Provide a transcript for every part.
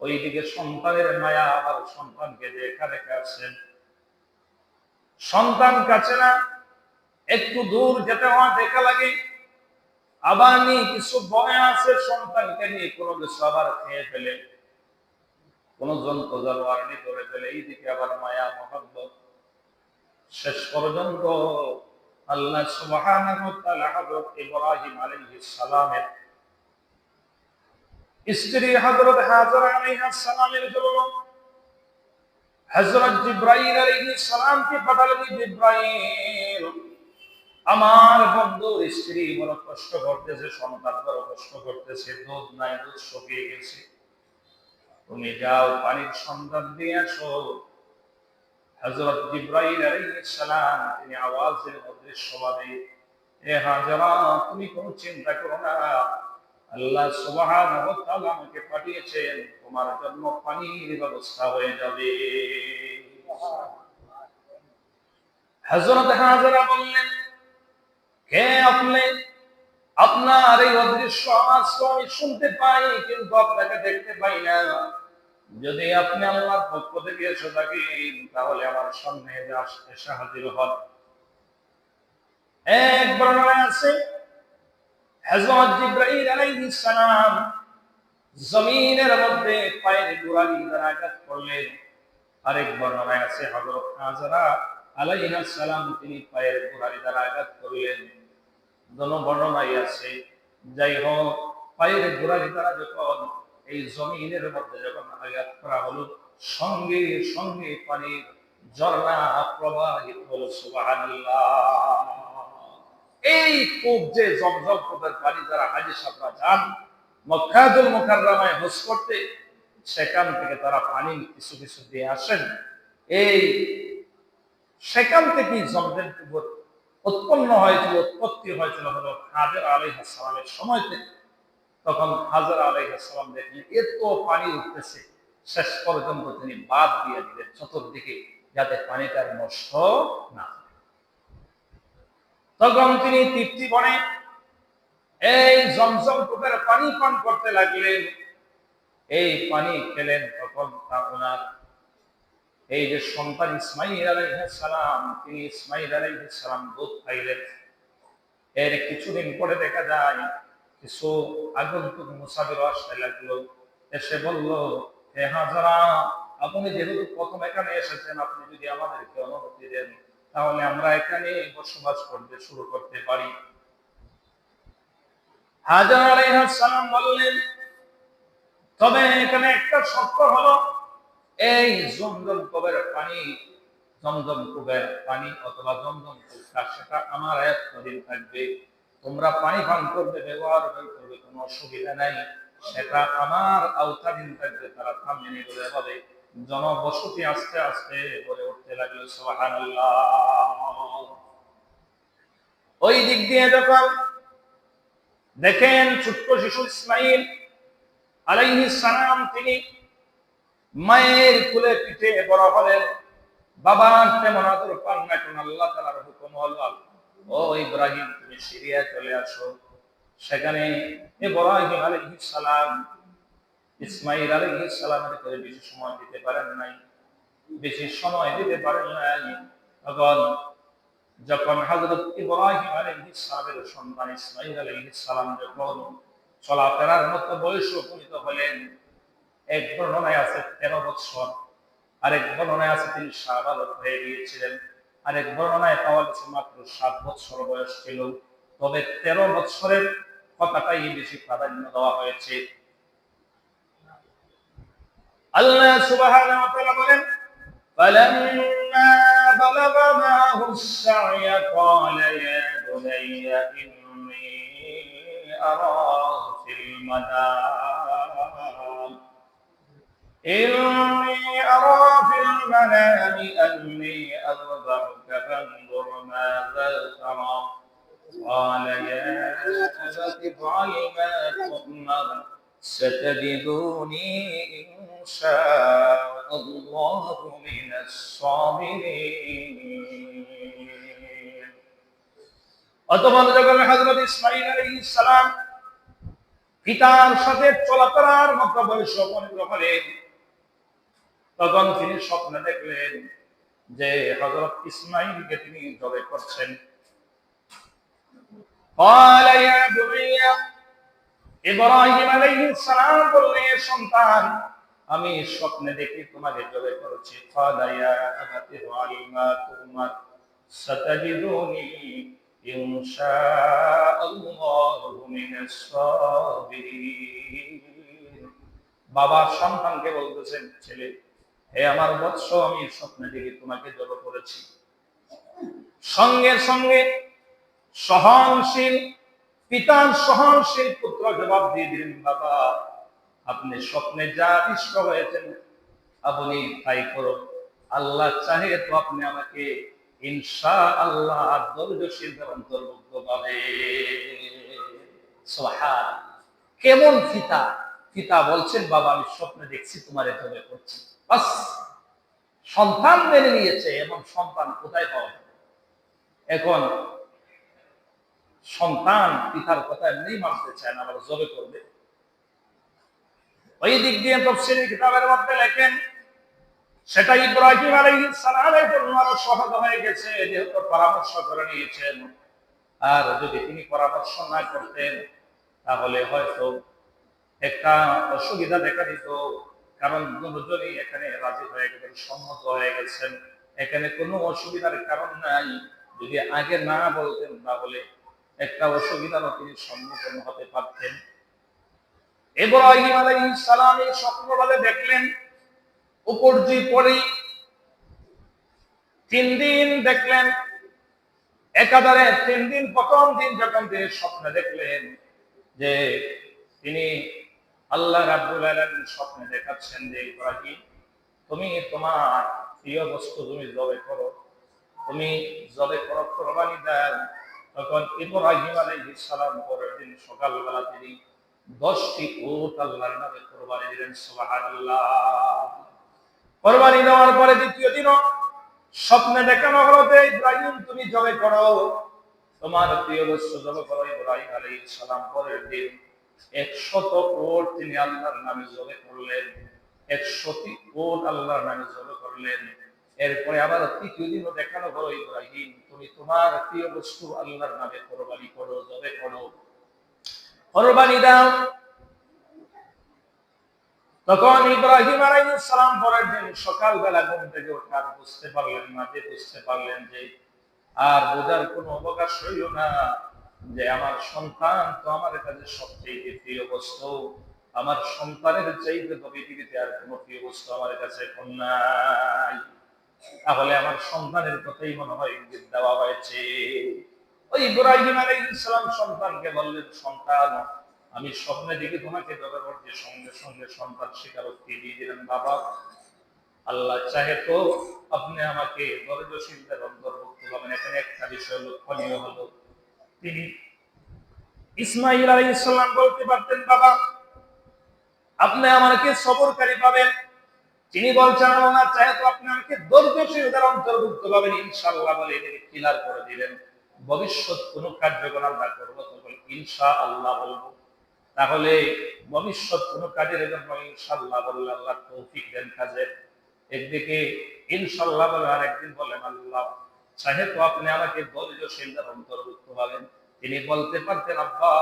ওইদিকে সন্তানের মায়া আবার সন্তানকে দেখা রেখে আসছেন সন্তান কাছে না, একটু দূর যেতে হওয়া দেখা লাগে। আবার নিয়ে কিছু আছে, সন্তানকে নিয়ে কোনো কিছু আবার খেয়ে ফেলে। কোন ফেলে, এইদিকে আবার মায়া শেষ পর্যন্ত আল্লাহ সুবহানাহু ওয়া ইব্রাহিম সালামের স্ত্রী হযরত হাজরা সালামের জন্য হযরত জিব্রাইল আলাইহিস সালামকে পাঠালেন জিব্রাইল, আমার বন্ধুর স্ত্রী বড় কষ্ট করতেছে, সন্তান বড় কষ্ট করতেছে, দুধ নাই, দুধ শুকিয়ে গেছে। তুমি যাও, পানির সন্ধান দিয়ে আসো। হযরত জিব্রাইল আলাইহিস সালাম তিনি আওয়াজের মধ্যে সবাবে এ হাজরা, তুমি কোনো চিন্তা করো না। আল্লাহ আমাকে পাঠিয়েছেন, তোমার জন্য পানির ব্যবস্থা হয়ে যাবে। বললেন, কে আপনি? আপনার এই অদৃশ্য আওয়াজ তো আমি শুনতে পাই, কিন্তু আপনাকে দেখতে পাই না। যদি আপনি আল্লাহর পক্ষ থেকে এসে থাকেন, তাহলে আমার সামনে এসে হাজির হন এক বর্ণনায় আছে হযরত জিবরাইল আলাইহিস সালাম জমিনের মধ্যে পায়ের গোড়ালি আঘাত করলেন। আরেক বর্ণনায় আছে হযরত হাজরা আলাইহিস সালাম তিনি পায়ের গোড়ালি দ্বারা আঘাত করলেন। দোনো বর্ণনায় আছে যাই হোক পায়ের গোড়ালি দ্বারা যখন এই জমিনের মধ্যে যখন আঘাত করা হলো, সঙ্গে সঙ্গে পানির ঝর্ণা প্রবাহিত হলো, সুবহানাল্লাহ। এই কূপ যে জমজম কূপের পানি যারা হাজি সাহরা যান মক্কাতুল মুকাররমায় হজ করতে, সেখান থেকে তারা পানি কিছু কিছু দিয়ে আসেন। এই সেখান থেকেই জমজম কূপ উৎপন্ন হয়েছিল, উৎপত্তি হয়েছিল হলো হাজার আলাইহিস সালামের সময়তে। তখন হাজার আলাইহাসালাম দেখলেন, এত পানি উঠতেছে, শেষ পর্যন্ত তিনি বাদ দিয়ে দিলেন, চতুর্দিকে যাতে পানিটা নষ্ট না তখন তিনি তৃপ্তি বনে এই জমজম কূপের পানি পান করতে লাগলেন। এই পানি খেলেন তখন তা ওনার। এই যে সন্তান ইসমাইল আলাইহাসালাম তিনি ইসমাইল আলাইহাসালাম দুধ খাইলেন। এর কিছুদিন পরে দেখা যায় কিছু আগন্তুক মুসাফির আসতে লাগল। এসে বলল, হে হাজারা, আপনি যেহেতু প্রথম এখানে এসেছেন, আপনি যদি আমাদেরকে অনুমতি দেন তাহলে আমরা এখানে বসবাস করতে শুরু করতে পারি। হাজার সালাম বললেন, তবে এখানে একটা শর্ত হলো, এই জমজম কবের পানি, জমজম কুবের পানি অথবা জমজম সেটা আমার থাকবে। তোমরা পানি পান করবে, ব্যবহার করবে, কোনো অসুবিধা নাই। সেটা আমার আওতাধীন থাকবে, তারা মেনে করে হবে জনবসতি আস্তে আস্তে গড়ে উঠতে লাগল ওই দিক দিয়ে যখন দেখেন ছোট্ট শিশু ইসমাইল আলাইহিস সালাম, তিনি মায়ের কুলে পিঠে বড় হলেন বাবা তেমন আদর পান না কোন আল্লাহ তাআলার হুকুম হলো, ও ইব্রাহিম, তুমি সিরিয়া চলে আসো। সেখানে ইব্রাহিম আলাইহিস সালাম ইসমাইল আলাইহিস সালামের করে বেশি সময় দিতে পারেন নাই। বেশি সময় দিতে পারেন নাই। তখন যখন হযরত ইব্রাহিম আলাইহিস সালামের সন্তান ইসমাইল আলাইহিস সালাম যখন চলাফেরার মতো বয়স উপনীত হলেন, এক বর্ণনায় আছে তেরো বৎসর, আরেক বর্ণনায় আছে তিনি শাহবালক হয়ে গিয়েছিলেন, আরেক বর্ণনায় পাওয়া গেছে মাত্র সাত বছর বয়স ছিল। তবে তেরো বছরের কথাটাই বেশি প্রাধান্য দেওয়া হয়েছে। আল্লাহ সুবহানাহু ওয়া তাআলা বলেন فلما بلغ معه السعي قال يا بني إني أرى في المنام إني أرى في المنام أني أذبحك فانظر ماذا ترى قال يا أبت افعل ما تؤمر ستجدوني إن شاء الله من الصابرين অতঃপর যখন হযরত ইসমাঈল আলাইহিস সালাম পিতার সাথে চলাফেরার মতো বয়স পনেরো হলেন তখন তিনি স্বপ্নে দেখলেন যে হজরত ইসমাইলকে তিনি জবে করছেন قال يا بني ইব্রাহিম আলাইহিস সালাম বললেন সন্তান, আমি স্বপ্নে দেখি তোমাকে জবে করেছি ফালা ইয়া আবাতি সাতাজিদুনি ইনশাআল্লাহু মিনাস সাবিরিন। বাবা সন্তানকে বলতেছেন, ছেলে, হে আমার বৎস, আমি স্বপ্নে দেখি তোমাকে জব করেছি সঙ্গে সঙ্গে সহনশীল পিতার সহনশীল পুত্র জবাব দিয়ে দিলেন, বাবা, আপনি স্বপ্নে যা ইষ্ট হয়েছেন আপনি তাই করো। আল্লাহ চাহে তো আপনি আমাকে ইনশা আল্লাহ ধৈর্যশীলদের অন্তর্ভুক্ত পাবে কেমন পিতা পিতা বলছেন, বাবা, আমি স্বপ্নে দেখছি, তোমার এভাবে করছি। বাস, সন্তান মেনে নিয়েছে এবং সন্তান কোথায় পাওয়া এখন সন্তান পিতার কথা এমনি মানতে চায় না, আবার জবে করবে। ওই দিক দিয়ে তফসিলি কিতাবের মধ্যে লেখেন, সেটা ইব্রাহিম আলাইহিস সালামের জন্য আরও সহজ হয়ে গেছে, যেহেতু পরামর্শ করে নিয়েছেন। আর যদি তিনি পরামর্শ না করতেন, তাহলে হয়তো একটা অসুবিধা দেখা দিত, কারণ দুজনই এখানে রাজি হয়ে গেছেন, সম্মত হয়ে গেছেন। এখানে কোনো অসুবিধার কারণ নাই। যদি আগে না বলতেন, তাহলে একটা অসুবিধারও তিনি সম্মুখীন হতে পারতেন। দেখলেন তিন দিন দেখলেন, একাধারে তিন দিন প্রথম দিন যখন তিনি স্বপ্নে দেখলেন যে তিনি আল্লাহ রাব্বুল স্বপ্নে দেখাচ্ছেন যে, ইব্রাহিম, তুমি তোমার প্রিয় বস্তু তুমি জবে করো তুমি জবে করো কোরবানি দেন তখন ইব্রাহিম আলাইহিস পরের দিন সকালবেলা তিনি দশটি উট আল্লাহর নামে কোরবানি দিলেন, সুবহানাল্লাহ। কোরবানি দেওয়ার পরে দ্বিতীয় স্বপ্নে ইব্রাহিম, তুমি জবে করো। তোমার প্রিয় বস্তু জবে করো, ইব্রাহিম আলাইহিস পরের দিন একশত ওট তিনি আল্লাহর নামে জবে করলেন। একশটি ওট আল্লাহর নামে জবে করলেন। এরপরে আবার তৃতীয় দিনও দেখানো হলো, ইব্রাহিম, তুমি তোমার প্রিয় বস্তু আল্লাহর নামে কোরবানি করো, জবে করো। কোরবানি দাও। তখন ইব্রাহিম আলাইহিস সালাম পরের দিন সকালবেলা ঘুম থেকে ওঠার বুঝতে পারলেন না, যে বুঝতে পারলেন যে আর বোঝার কোনো অবকাশ হইল না, যে আমার সন্তান তো আমার কাছে সবচেয়ে প্রিয় বস্তু। আমার সন্তানের চাইতে তো পৃথিবীতে আর কোনো প্রিয় বস্তু আমার কাছে এখন নাই। তাহলে আমার সন্তানের কথাই মনে হয় ইঙ্গিত দেওয়া হয়েছে। ওই ইব্রাহিম আলাইহিস সালাম সন্তানকে বললেন, সন্তান, আমি স্বপ্নে দেখে তোমাকে জবে করতে সঙ্গে সঙ্গে সন্তান স্বীকারোক্তি দিয়ে দিলেন, বাবা। আল্লাহ চাহে তো আপনি আমাকে দরিদ্রশীলদের অন্তর্ভুক্ত হবেন। এখানে একটা বিষয় লক্ষণীয় হলো, তিনি ইসমাইল আলী ইসলাম বলতে পারতেন, বাবা, আপনি আমাকে সবরকারী পাবেন তিনি বলছেন আল্লাহ চাহে তো আপনি আমাকে দরিদ্রশীলদের অন্তর্ভুক্ত পাবেন, ইনশাআল্লাহ বলে এটাকে ক্লিয়ার করে দিলেন। ভবিষ্যৎ কোন কার্যকলাপ আমরা করব তখন ইনশা আল্লাহ বলব। তাহলে ভবিষ্যৎ কোন কাজের জন্য ইনশাল্লাহ বললে আল্লাহ তৌফিক দেন কাজে। একদিকে ইনশাল্লাহ বলে আর একদিন বলেন, আল্লাহ চাহে তো আপনি আমাকে দরিদ্রশীলদের অন্তর্ভুক্ত হবেন তিনি বলতে পারতেন, আব্বা,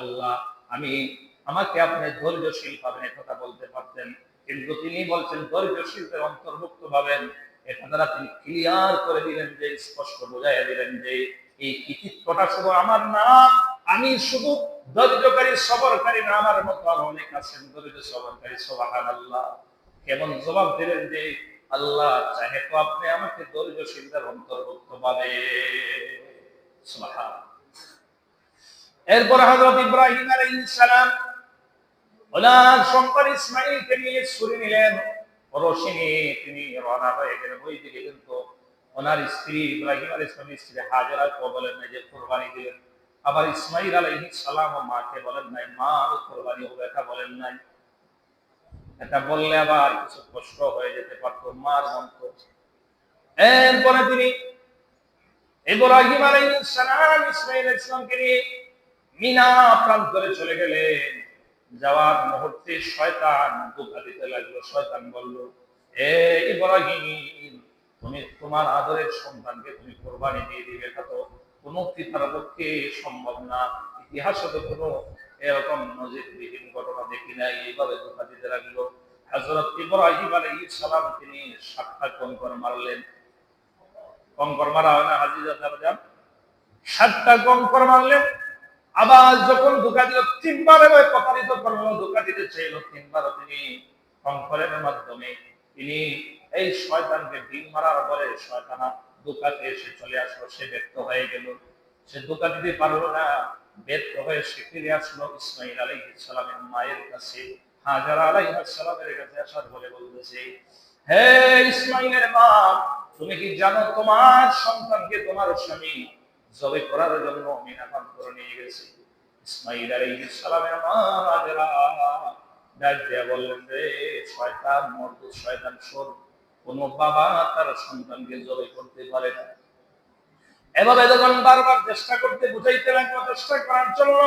আল্লাহ, আমি, আমাকে আপনি ধৈর্যশীল পাবেন। কথা বলতে পারতেন। কিন্তু তিনি বলছেন, ধৈর্যশীলদের অন্তর্ভুক্ত পাবেন এটা দ্বারা তিনি ক্লিয়ার করে দিলেন যে, স্পষ্ট বোঝাই দিলেন যে, এই কৃতিত্বটা শুধু আমার না, আমি শুধু দরিদ্রকারী সবরকারী না, আমার মতো আরও অনেক আছেন। দরিদ্র সবরকারী সবাহান আল্লাহ কেমন জবাব দিলেন যে, আল্লাহ চাহে তো আপনি আমাকে দরিদ্রশীলদের অন্তর্ভুক্ত পাবে এরপর হযরত ইব্রাহিম আলাইহিস সালাম তিনি আবার ইসমাইল সালাম মাকে বলেন নাই, মা কুরবানি হবে এটা বলেন নাই। এটা বললে আবার কিছু কষ্ট হয়ে যেতে পারতো, মার মন্ত এরপরে তিনি ইব্রাহিম আলাইহিস সালাম, ইসমাইল আলাইহিস সালামকে নিয়ে মিনা প্রান্তরে চলে গেলেন। যাওয়ার মুহূর্তে শয়তান ধোকা দিতে লাগল, শয়তান বলল এ ইব্রাহিম, তুমি তোমার আদরের সন্তানকে তুমি কোরবানি দিয়ে দিবে। এটা তো কোনো পিতার পক্ষে সম্ভব না। ইতিহাসে তো কোনো এরকম নজিরবিহীন ঘটনা দেখি নাই। এইভাবে ধোকা দিতে লাগল। হযরত ইব্রাহিম আলাইহিস সালাম তিনি সাতটা কঙ্কর মারলেন। কঙ্কর মারা হয় না যান সাতটা কঙ্কর মারলেন। আবার যখন ধোকা দিল তিনবার এবার প্রতারিত করল ধোকা দিতে চাইল তিনবার তিনি কঙ্করের মাধ্যমে। তিনি এই শয়তানকে ডিম মারার পরে শয়তানা ধোকাতে এসে চলে আসলো, সে ব্যক্ত হয়ে গেল। সে ধোকা দিতে পারল না, ব্যর্থ হয়ে সে ফিরে আসলো ইসমাইল আলাইহিস সালামের মায়ের কাছে। হাজারা আলাইহিস সালামের কাছে আসার বলে বলতেছে, হে ইসমাইলের মা, তুমি কি জানো তোমার সন্তানকে তোমার স্বামী জবে করার জন্য মিনাপান করে নিয়ে গেছে। ইসমাইল আলাইহিস সালামের মা হাজারা ডাক দিয়া বললেন, রে শয়তান, মর্দ শয়তান সর কোন বাবা তার সন্তানকে জবে করতে পারে না। এভাবে যখন বারবার চেষ্টা করতে বুঝাইতে লাগল, চেষ্টা করার জন্য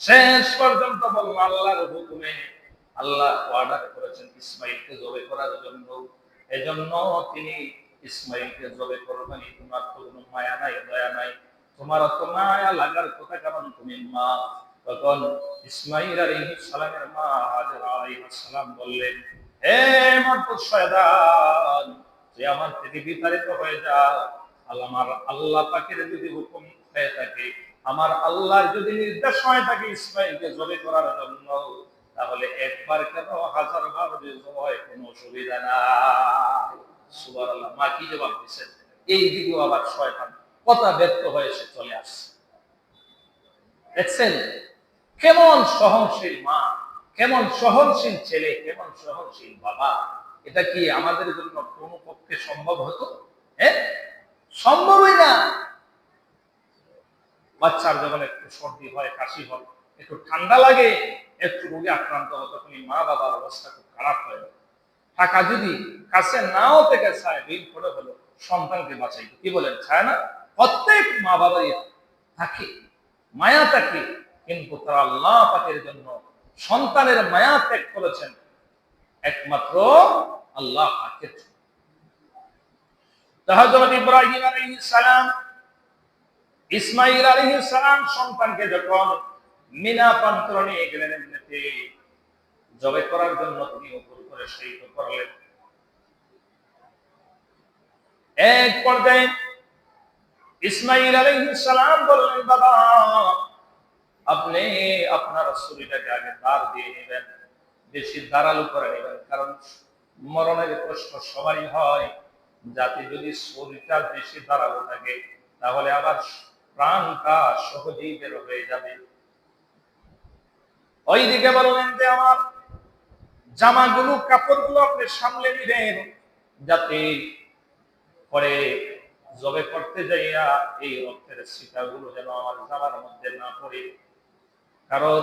শেষ পর্যন্ত বলল, আল্লাহর হুকুমে আল্লাহ অর্ডার করেছেন ইসমাইলকে জবে করার জন্য। এজন্য তিনি ইসমাইলকে জবে তোমার তো কোনো মায়া নাই, দয়া নাই। তোমার অত মায়া লাগার কথা তুমি মা? তখন ইসমাইল সালামের মা সালাম বললেন, হে আমার থেকে বিতাড়িত হয়ে যা। আল্লাহ আমার আল্লাহ পাকের যদি হুকুম হয়ে থাকে, আমার আল্লাহর যদি নির্দেশ হয়ে থাকে ইসমাইলকে জবে করার জন্য, তাহলে একবার কেন হাজার বার হয় কোনো অসুবিধা নাই। সুবহানাল্লাহ, মা কি জবাব এই দিকেও আবার শয়তান কথা ব্যক্ত হয়ে সে চলে আসছে। দেখছেন? কেমন সহনশীল মা, কেমন সহনশীল ছেলে, কেমন সহনশীল বাবা, এটা কি আমাদের জন্য কোনো পক্ষে সম্ভব হতো? হ্যাঁ সম্ভবই না। বাচ্চার যখন একটু সর্দি হয়, কাশি হয়, একটু ঠান্ডা লাগে, একটু রোগে আক্রান্ত হয়, তখনই মা বাবার অবস্থা খুব খারাপ হয় টাকা যদি কাছে নাও থেকে চায়, ঋণ করে হলো, সন্তানকে বাঁচাই কি বলেন? চায় না? প্রত্যেক মা বাবারই থাকে, মায়া থাকে, কিন্তু তারা আল্লাহ পাকের জন্য সন্তানের মায়া ত্যাগ করেছেন। একমাত্র আল্লাহ পাকের হযরত ইব্রাহিম আলাইহিস সালাম ইসমাইল আলাইহিস সালাম সন্তানকে যখন মিনা প্রান্তর গেলেন জবে করার জন্য তিনি উপর করে শহীদ করলেন। এক পর্যায়ে ইসমাইল সালাম বললেন, বাবা, আপনি আপনার শরীরটাকে আগে দাঁড় দিয়ে নেবেন, বেশি দাঁড়াল করে নেবেন, কারণ মরণের কষ্ট সবাই হয়। যাতে যদি শরীরটা বেশি দাঁড়াল থাকে, তাহলে আবার প্রাণটা সহজেই বের হয়ে যাবে। ওইদিকে বললেন যে, আমার জামাগুলো কাপড়গুলো আপনি সামলে নিবেন যাতে পরে জবে করতে যাইয়া এই রক্তের শিকাগুলো যেন আমার জামার মধ্যে না পড়ে। কারণ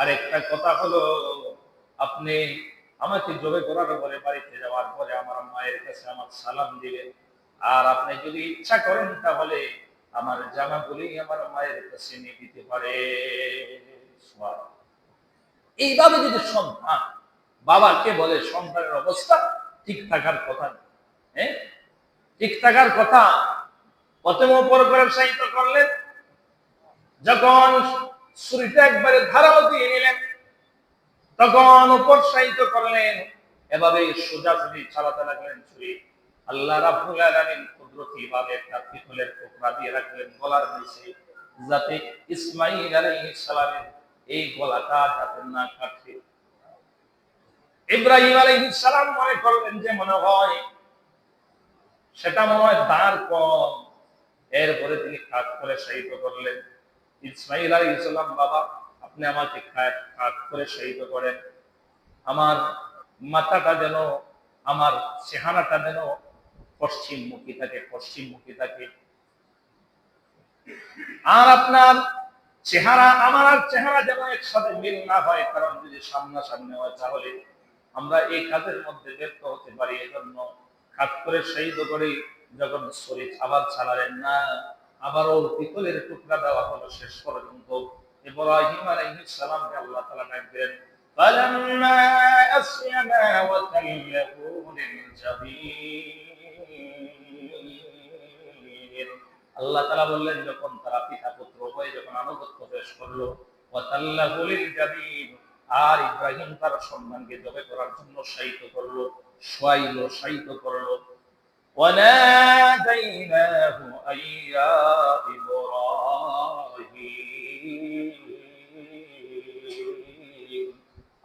আরেকটা কথা হলো, আপনি আমাকে জবে করার পরে বাড়িতে যাওয়ার পরে আমার মায়ের কাছে আমার সালাম দিবেন আর আপনি যদি ইচ্ছা করেন তাহলে আমার জামাগুলি আমার মায়ের কাছে নিয়ে দিতে পারে। এইভাবে যদি সন্তান বাবাকে বলে, সন্তানের অবস্থা ঠিক থাকার কথা হ্যাঁ? ঠিক থাকার কথা প্রথম উপর করে উৎসাহিত করলেন। যখন ছুরিটা একবারে ধারালো দিয়ে নিলেন তখন উপরসাহিত করলেন। এভাবে সোজা ছুরি চালাতে লাগলেন ছুরি। আল্লাহ রাব্বুল আলামিন কুদরতি ভাবে একটা পিতলের টুকরা দিয়ে রাখলেন গলার নিচে, যাতে ইসমাইল আলাইহিস সালামের এই গলাটা যাতে না কাটে। ইব্রাহিম আলাইহিস সালাম মনে করলেন যে মনে হয় সেটা মনে হয় দাঁড় কম এরপরে তিনি কাজ করে শহীদ করলেন। ইসমাইল আলী ইসলাম বাবা, আপনি আমাকে কাজ করে শহীদ করেন। আমার মাথাটা যেন, আমার চেহারাটা যেন পশ্চিমমুখী থাকে পশ্চিমমুখী থাকে। আর আপনার চেহারা, আমার আর চেহারা যেন একসাথে মিল না হয়, কারণ যদি সামনাসামনি হয় তাহলে আমরা এই কাজের মধ্যে ব্যর্থ হতে পারি এজন্য কাজ করে শহীদ করে যখন শরীর আবার চালালেন না আবারও পিতলের টুকরা দেওয়া হলো শেষ পর্যন্ত ইব্রাহিম আলাইহিস সালামকে আল্লাহ তাআলা ডাক দিলেন فلما أسلما وتله للجبين আল্লাহ তাআলা বললেন যখন তারা পিতা পুত্র হয়ে যখন আনুগত্য পেশ করলো ওয়াতাল্লাহু লিলজাবিন আর ইব্রাহিম তার সন্তানকে জবে করার জন্য শায়িত করলো শোয়াইলো শায়িত করলো وناديناه أن يا إبراهيم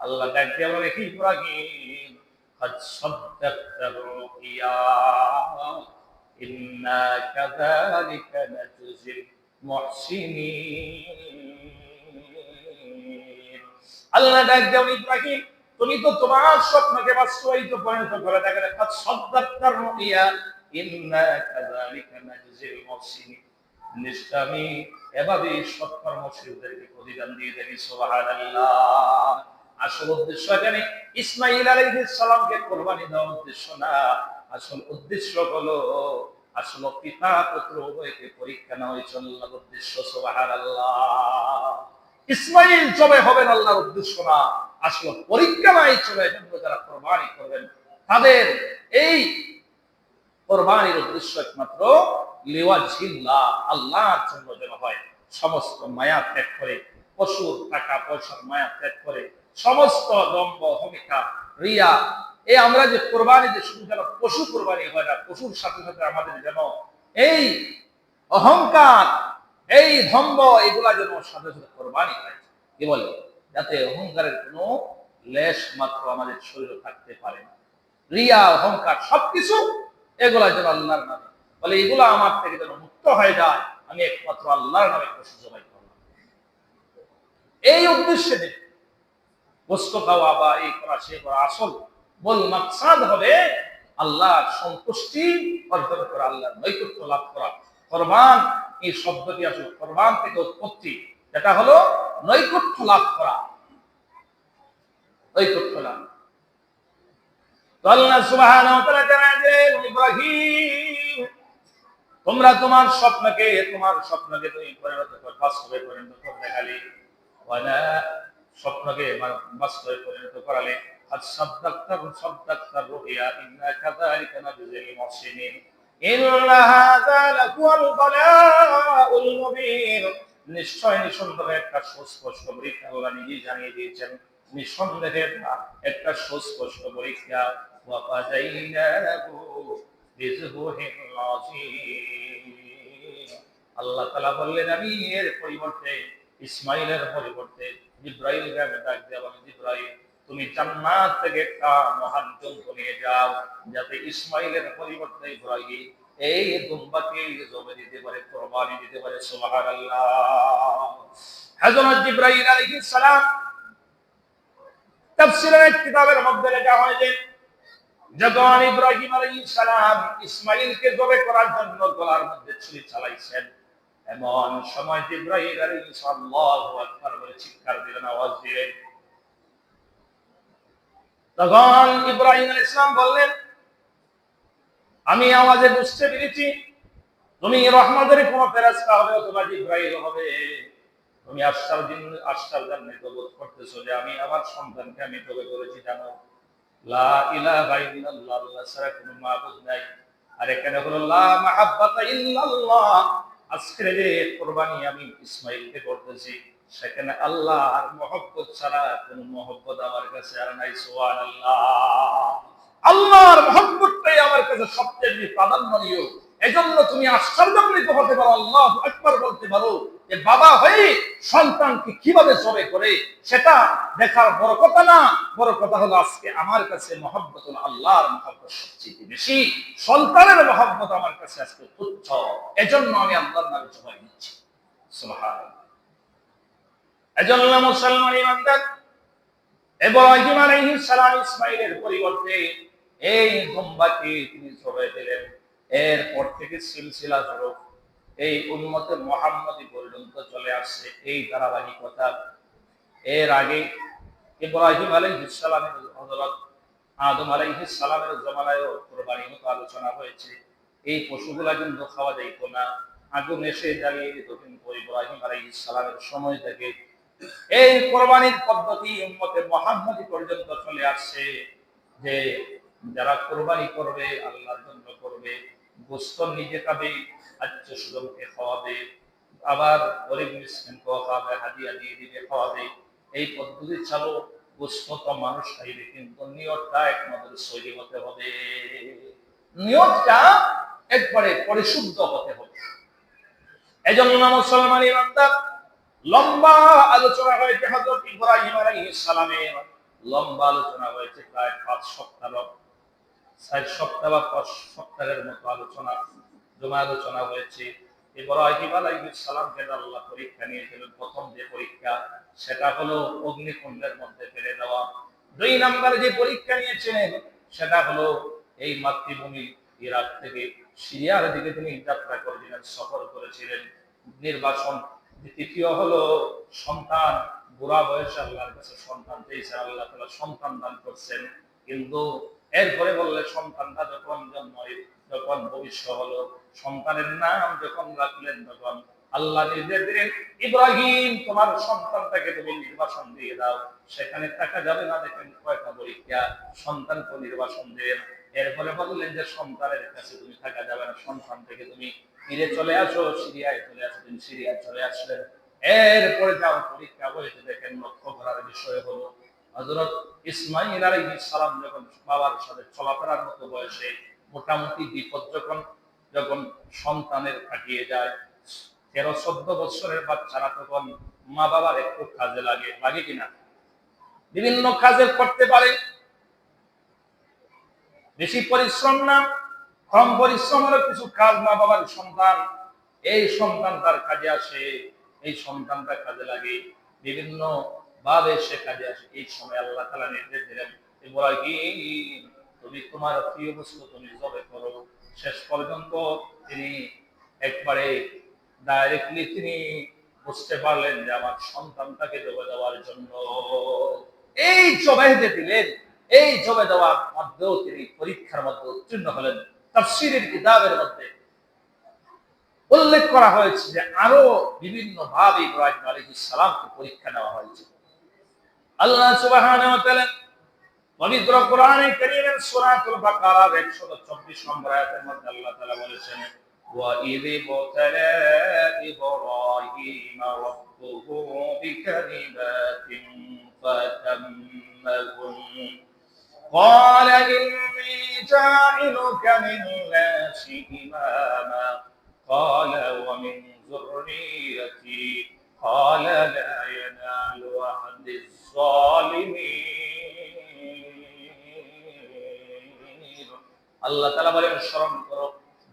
আল্লাহ ডাক দিয়ে বলে কি ইব্রাহিম قد صدقت الرؤيا إنا كذلك نجزي المحسنين আল্লাহ ডাক ইব্রাহিম, তুমি তো তোমার স্বপ্নকে বাস্তবায়িত করে। দেখে রুইয়া ইন্না কাযালিকা সৎকর্মশীলদেরকে প্রতিদান দিয়ে সুবহানাল্লাহ। আসল উদ্দেশ্য এখানে ইসমাইল আলাইহিস সালামকে কোরবানি দেওয়ার উদ্দেশ্য না। আসল উদ্দেশ্য হলো, আসল পিতা পুত্র উভয়কে পরীক্ষা নেওয়া হয়েছে উদ্দেশ্য, সুবহানাল্লাহ। ইসমাইল চলে হবেন আল্লাহর উদ্দেশ্য না। আসল পরীক্ষা নাই চলে জন্য যারা কোরবানি করবেন, তাদের এই কোরবানির উদ্দেশ্য একমাত্র লিওয়াজিল্লাহ আল্লাহর জন্য যেন হয়। সমস্ত মায়া ত্যাগ করে, পশুর টাকা, পয়সার মায়া ত্যাগ করে, সমস্ত দম্ব ভূমিকা, রিয়া এই আমরা যে কোরবানি, যে শুধু যেন পশু কোরবানি হয় না, পশুর সাথে সাথে আমাদের যেন এই অহংকার এই ধম্ব এগুলা যেন সাথে সাথে কোরবানি হয়। কি বলে? যাতে অহংকারের কোনো লেশ মাত্র আমাদের শরীরে থাকতে পারে না। রিয়া, অহংকার, সবকিছু এগুলা যেন আল্লাহর নামে। বলে, এগুলো আমার থেকে যেন মুক্ত হয়ে যায়, আমি একমাত্র আল্লাহর নামে পশু জবাই করলাম এই উদ্দেশ্যে গোস্ত খাওয়া বা এই করা, সে করা আসল মূল মাকসাদ হবে আল্লাহর সন্তুষ্টি অর্জন করা, আল্লাহর নৈকট্য লাভ করা। কোরবান, এই শব্দটি আসলে কোরবান থেকে উৎপত্তি, যেটা হলো নৈকট্য লাভ করা। নৈকট্য লাভ। আল্লাহ সুবহানাহু ওয়া তাআলা জানালেন ইব্রাহিম, তোমরা তোমার স্বপ্নকে তোমার স্বপ্নকে তুমি পরিণত কর, বাস্তবে পরিণত করে দেখালে ওয়ালা, স্বপ্নকে বাস্তবে পরিণত করালে। সাদ্দাক্তার রুহিয়া, ইন্না কাযালিকা মুহসিনিন। নিশ্চয় নিঃসন্দেহে একটা সুস্পষ্ট পরীক্ষা আল্লাহ নিজেই জানিয়ে দিয়েছেন। নিঃসন্দেহে একটা সুস্পষ্ট পরীক্ষা আল্লাহ তালা বললেন, আমি এর পরিবর্তে ইসমাইলের পরিবর্তে জিব্রাইল গ্রামে ডাক দেওয়া জিব্রাইল তুমি জান্নাত থেকে একটা মহান জন্তু নিয়ে যাও, যাতে ইসমাইলের পরিবর্তে ইব্রাহিম এই দুম্বাকে জমে দিতে পারে, কোরবানি দিতে পারে, সুবহানাল্লাহ। হযরত জিব্রাইল আলাইহিস সালাম তাফসীরের কিতাবের মধ্যে লেখা হয় যে, যখন ইব্রাহিম আলাইহিস সালাম ইসমাইলকে জবে করার জন্য গলার মধ্যে ছুরি চালাইছেন, এমন সময় জিব্রাহিম আলাইহিস আল্লাহু আকবার বলে চিৎকার দিলেন, আওয়াজ দিয়ে তখন ইব্রাহিম আলাইহিস সালাম বললেন, আমি আওয়াজে বুঝতে পেরেছি, তুমি রহমতের কোন ফেরেশতা হবে অথবা জিব্রাইল হবে। তুমি আশ্চার দিন আশ্চার জান্নাত বোধ করতেছো যে আমি আমার সন্তানকে আমি তবে করেছি, জানো? লা ইলাহা ইল্লাল্লাহ, আল্লাহ ছাড়া কোনো মাবুদ নাই। আর এখানে হলো, লা মাহাব্বাতা ইল্লাল্লাহ। আজকের যে কুরবানি আমি ইসমাইলকে করতেছি সেখানে আল্লাহ আর মহব্বত ছাড়া কোনো মহব্বত আমার কাছে আর নাই, সুবহানাল্লাহ। আল্লাহর মহব্বতটাই আমার কাছে সবচেয়ে প্রাধান্যনীয়। এজন্য তুমি আশ্চর্যান্বিত হতে পারো, আল্লাহ একবার বলতে পারো যে বাবা হয়ে সন্তানকে কীভাবে জবে করে, সেটা দেখার বড় কথা না। বড় কথা হলো আজকে আমার কাছে মহব্বত আল্লাহর মহব্বত সবচেয়ে বেশি। সন্তানের মহব্বত আমার কাছে আজকে তুচ্ছ। এজন্য আমি আল্লাহর নামে জবাই দিচ্ছি, সুবহানাল্লাহ। এজন্য আলাইহিস সালাম পরিবর্তে এই তিনি জবাই দিলেন। এরপর থেকে সিলসিলা এই পর্যন্ত চলে আসছে এই ধারাবাহিকতা। এর আগে ইব্রাহিম আলাইহিস সালামের হযরত আদম আলাইহিস সালামের জমানায়ও আলোচনা হয়েছে। এই পশুগুলা কিন্তু খাওয়া যাইতো না। আগুন এসে দাঁড়িয়ে দিত কিন্তু ইব্রাহিম আলাইহিস সালামের সময় থেকে এই কোরবানির পদ্ধতি উম্মতে মুহাম্মাদি পর্যন্ত চলে আসছে যে যারা কোরবানি করবে, আল্লাহর জন্য করবে, গোস্ত নিজে খাবে আত্মীয় স্বজনকে খাওয়াবে, আবার গরিব মিসকিনকে খাওয়াবে, হাদিয়া দিয়ে দিবে, খাওয়াবে। এই পদ্ধতি চালু গোস্ত তো মানুষ খাইবে, কিন্তু নিয়তটা একমাত্র সহি হতে হবে। নিয়তটা একবারে পরিশুদ্ধ হতে হবে। এজন্য মুসলমান ইমানদার লম্বা আলোচনা হয়েছে হযরত ইব্রাহিম আলাইহিস সালামের। লম্বা আলোচনা হয়েছে প্রায় পাঁচ সপ্তাহ চার সপ্তাহ বা পাঁচ সপ্তাহের মতো আলোচনা, জমা আলোচনা হয়েছে। ইব্রাহিম আলাইহিস সালামকে আল্লাহ পরীক্ষা নিয়েছিলেন প্রথম যে পরীক্ষা, সেটা হলো অগ্নিকুণ্ডের মধ্যে ফেলে দেওয়া। দুই নাম্বার যে পরীক্ষা নিয়েছিলেন সেটা হলো এই মাতৃভূমি ইরাক থেকে সিরিয়ার দিকে তিনি যাত্রা করেছিলেন, সফর করেছিলেন। নির্বাচন তৃতীয় হলো সন্তান, বুড়া বয়সে আল্লাহর কাছে সন্তান পেয়েছে আল্লাহ তালা সন্তান দান করছেন। কিন্তু এরপরে বললে সন্তানটা যখন জন্ম যখন ভবিষ্য হলো, সন্তানের নাম যখন রাখলেন, তখন আল্লাহ নির্দেশ দিলেন, ইব্রাহিম, তোমার সন্তানটাকে তুমি নির্বাচন দিয়ে দাও। সেখানে থাকা যাবে না, দেখেন কয়টা পরীক্ষা। সন্তানকে নির্বাচন দিলেন এরপরে বললেন যে, সন্তানের কাছে তুমি থাকা যাবে না সন্তান থেকে তুমি ফিরে চলে আসো, সিরিয়ায় চলে আসো তুমি সিরিয়ায় চলে আসলেন এরপরে যাও পরীক্ষা হয়েছে দেখেন লক্ষ্য করার বিষয় হলো, হযরত ইসমাইল আলাইহিস সালাম যখন বাবার সাথে চলাফেরার মতো বয়সে মোটামুটি বিপদ যখন যখন সন্তানের কাটিয়ে যায়, তেরো চোদ্দ বছরের বাচ্চারা তখন মা বাবার একটু কাজে লাগে লাগে কিনা? বিভিন্ন কাজে করতে পারে। বেশি পরিশ্রম না কম পরিশ্রমের কিছু কাজ মা বাবার সন্তান, এই সন্তান তার কাজে আসে, এই সন্তানটা কাজে লাগে। বিভিন্ন ভাবে সে কাজে আসে। এই সময় আল্লাহ তালা নির্দেশ দিলেন, ইব্রাহিম, তুমি তোমার প্রিয় বস্তু তুমি জবে করো। শেষ পর্যন্ত তিনি একবারে ডাইরেক্টলি তিনি বুঝতে পারলেন যে আমার সন্তানটাকে জবে দেওয়ার জন্য। এই জবাই যে দিলেন, এই জবে দেওয়ার মধ্যেও তিনি পরীক্ষার মধ্যে উত্তীর্ণ হলেন। তাফসিরের কিতাবের মধ্যে উল্লেখ করা হয়েছে যে আরো বিভিন্ন ভাবে ইব্রাহিম আলাইহিস সালামকে পরীক্ষা নেওয়া হয়েছে আল্লাহ সুবহানাহু ওয়া তাআলা পবিত্র কোরআনে কারীমের সূরাতুল বাকারার 124 নম্বর আয়াতের মধ্যে আল্লাহ তাআলা বলেছেন وَإِذِ ابْتَلَى إِبْرَاهِيمَ رَبُّهُ بِكَلِمَاتٍ فَأَتَمَّهُنَّ قال إني جاعلك للناس إماما قال ومن ذريتي قال لا ينال عهد الظالمين আল্লাহ তালা বলেন স্মরণ করো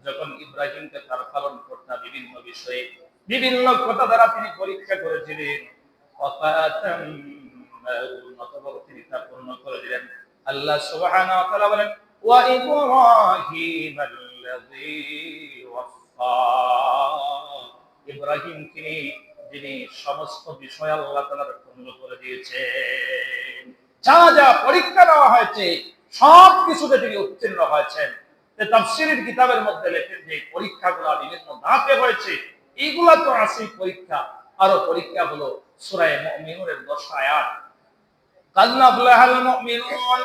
যখন ইব্রাহিমকে তার পালন করতে বিভিন্ন বিষয়ে বিভিন্ন কথা দ্বারা তিনি পরীক্ষা করেছিলেন অকাতাম অতঃপর তিনি তা পূর্ণ করে দিলেন আল্লাহ সুবহানাহু ওয়া তাআলা বলেন, ওয়া ইব্রাহিম ওয়াফা ইব্রাহিম তিনি, যিনি সমস্ত বিষয় আল্লাহ তাআলা পূর্ণ করে দিয়েছেন। যা যা পরীক্ষা দেওয়া হয়েছে, সব কিছুতে তিনি উত্তীর্ণ হয়েছেন। তাফসিরের কিতাবের মধ্যে লেখেন যে, পরীক্ষাগুলো বিভিন্ন ধাপে হয়েছে। এইগুলা তো আসি পরীক্ষা। আরও পরীক্ষা হলো সূরা মুমিনুনের 10 আয়াত। قد نفلح المؤمنون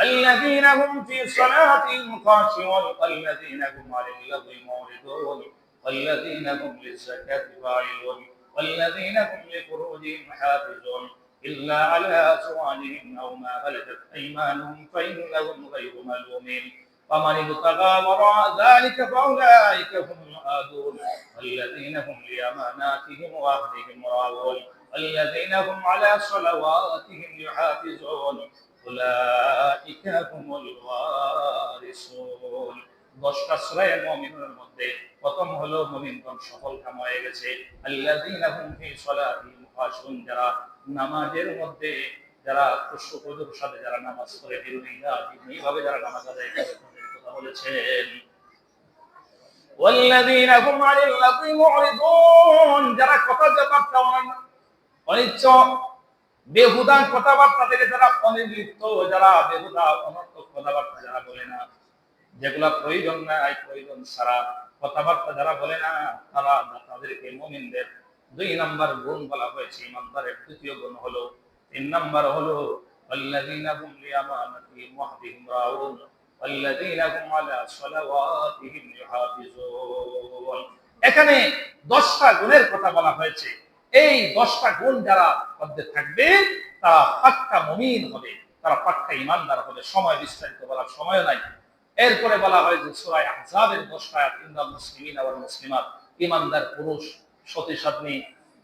الذين هم في صلاتهم خاشعون والذين هم عن اللغو معرضون والذين هم للزكاة فاعلون والذين هم لفروجهم حافظون. إلا على أزواجهم أو ما ملكت أيمانهم فإنهم غير ملومين. ومن ابتغى وراء ذلك فأولئك هم العادون والذين هم لأماناتهم وعهدهم راعون. والذين هم على صلواتهم يحافظون أولئك هم الوارثون দশটা শ্রেয় মমিনের মধ্যে প্রথম হলো মমিনগণ সফল কাম হয়ে গেছে আল্লাযীনা হুম ফি সালাতিহিম খাশুন যারা নামাজের মধ্যে যারা খুশুখুজুর সাথে যারা নামাজ পড়ে বিরোধিতা এইভাবে যারা নামাজ আদায় করে তাদের কথা বলেছেন والذين هم عن اللغو معرضون যারা কথা ব্যাপারটা অনিচ্ছ বেহুদা কথাবার্তা থেকে যারা অনির্লিপ্ত যারা বেহুদা অনর্থক কথাবার্তা যারা বলে না যেগুলা প্রয়োজন নাই প্রয়োজন ছাড়া কথাবার্তা যারা বলে না তারা তাদেরকে মুমিনদের দুই নাম্বার গুণ বলা হয়েছে ইমানদারের দ্বিতীয় গুণ হলো তিন নাম্বার হলো والذين هم لأمانتهم وعهدهم راعون والذين هم على صلواتهم يحافظون এখানে দশটা গুণের কথা বলা হয়েছে এই দশটা গুণ যারা মধ্যে থাকবে, তারা পাক্কা মমিন হবে, তারা পাক্কা ইমানদার হবে। সময় বিস্তারিত বলার সময় নাই। এরপরে বলা হয় যে সুরাই আহজাবের দশটা ইন্দাল মুসলিমিন আবার মুসলিমাত। ইমানদার পুরুষ সতী সাধনী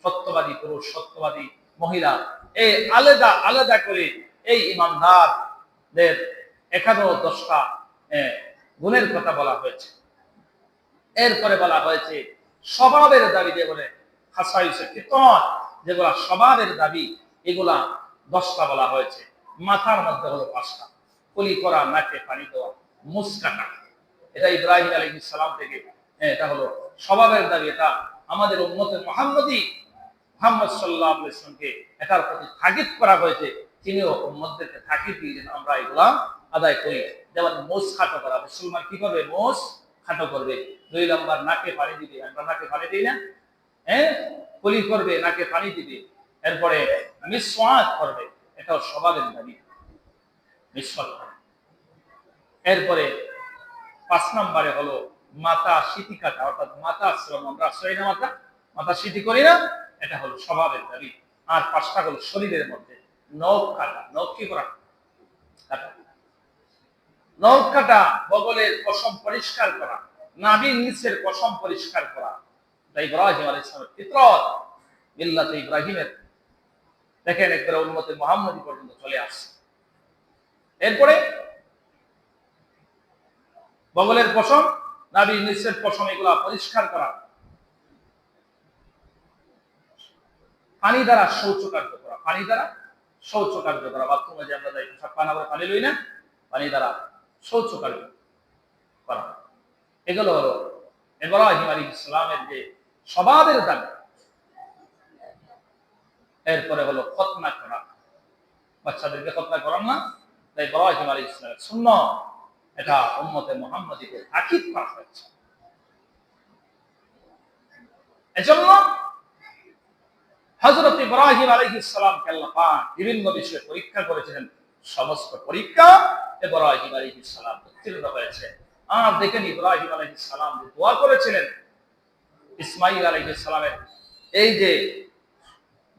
সত্যবাদী পুরুষ, সত্যবাদী মহিলা, এই আলাদা আলাদা করে এই ইমানদারদের একাদো দশটা গুণের কথা বলা হয়েছে। এরপরে বলা হয়েছে, স্বভাবের দাবি যেগুলো কীর্তন যেগুলা স্বভাবের দাবি এগুলা দশটা বলা হয়েছে। মাথার মধ্যে হলো পাঁচটা। কলি করা নাকে পানি দেওয়া মুস্কাটা এটা ইব্রাহিম আলী থেকে হ্যাঁ, এটা হলো দাবি এটা আমাদের মহাম্মদী সাল্লাহ ইসলামকে এটার প্রতি করা হয়েছে। তিনিও দিয়েছেন আমরা এগুলা আদায় করি। যেমন মোষ খাটো করা মুসলমান কি করবে মোষ খাটো করবে? দুই নম্বর নাকে পানি দিবে আমরা নাকে পানি দিই না। হ্যাঁ? কলি করবে, নাকে পানি দিবে। এরপরে করবে। এটাও স্বভাবের দাবি। এরপরে পাঁচ নম্বরে হলো কাটা অর্থাৎ আমরা আশ্রয় না করি না? এটা হলো স্বভাবের দাবি। আর পাঁচটা হলো শরীরের মধ্যে নখ কাটা। নখ কি করা? নখ কাটা, বগলের পশম পরিষ্কার করা। নাভির নিচের পশম পরিষ্কার করা। ইব্রাহিম আলাইহিস সালামের ফিতরত, মিল্লাতে ইব্রাহিমের। দেখেন একবারে উন্মতে মোহাম্মদী পর্যন্ত চলে আসছে। এরপরে বগলের পশম নাভির নিচের পশম, এগুলা পরিষ্কার করা। পানি দ্বারা শৌচ করা, পানি দ্বারা শৌচ করা। বাথরুমে যে আমরা যাই সব পানি আমরা পানি লই না, পানি দ্বারা শৌচ করা। এগুলো হলো ইব্রাহিম আলী ইসলামের যে স্বভাবের দাবি। এরপরে হলো খতনা করা। বাচ্চাদেরকে খতনা করান না, তাই ইব্রাহিম আলী ইসলামের শূন্য এটা উম্মতে মোহাম্মদীকে তাকিদ করা হয়েছে। এজন্য হজরত ইব্রাহিম আলাইহিস সালামকে আল্লাহ বিভিন্ন বিষয়ে পরীক্ষা করেছিলেন। সমস্ত পরীক্ষা ইব্রাহিম আলাইহিস সালাম উত্তীর্ণ হয়েছে। আর দেখেন ইব্রাহিম আলাইহিস সালাম যে দোয়া করেছিলেন ইসমাইল আলাইহিস সালামের এই যে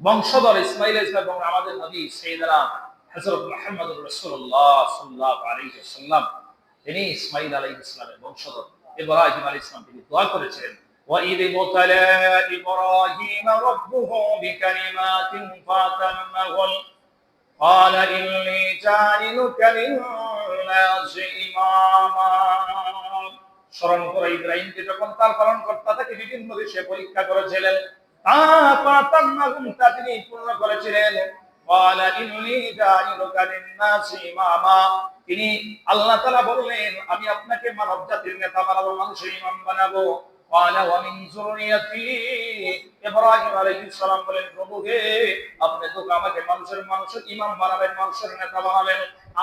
বংশধর ইসমাইল ইসলাম এবং আমাদের নবী সেইদারা হযরত মুহাম্মদুর রাসূলুল্লাহ সাল্লাল্লাহু আলাইহি ওয়াসাল্লাম তিনি ইসমাইল আলাইহিস সালামের বংশধর ইব্রাহিম আলাইহিস সালাম তিনি দোয়া করেছিলেন وإذ ابتلى إبراهيم ربه بكلمات فأتمهن قال إني جاعلك للناس إماما স্মরণ করে ইব্রাহিমকে যখন তার পালন কর্তা তাকে বিভিন্ন দেশে পরীক্ষা করেছিলেন? তিনি পূর্ণ করেছিলেন। তিনি আল্লাহ বললেন, আমি আপনাকে মানব জাতির নেতা বানাবো মানুষের ইমাম বানাবো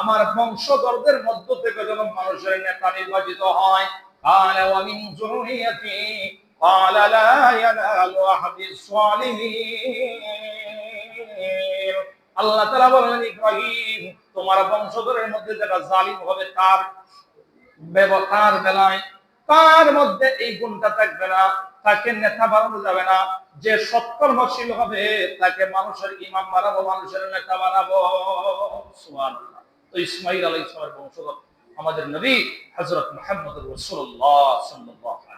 আমার বংশধরদের মধ্য থেকে যখন মানুষের নেতা নির্বাচিত হয় قال ومن ذريتي قال لا ينال أحد الصالحين আল্লাহ তাআলা বলেন ইব্রাহিম তোমার বংশধরের মধ্যে যেটা জালিম হবে তার ব্যবহার বেলায় তার মধ্যে এই গুণটা থাকবে না তাকে নেতা বানানো যাবে না যে সৎকর্মশীল হবে তাকে মানুষের ইমাম বানাবো মানুষের নেতা বানাবো সুবহানাল্লাহ তো ইসমাইল আলাইহিস সালামের বংশধর আমাদের নবী হযরত মুহাম্মদ রাসূলুল্লাহ সাল্লাল্লাহু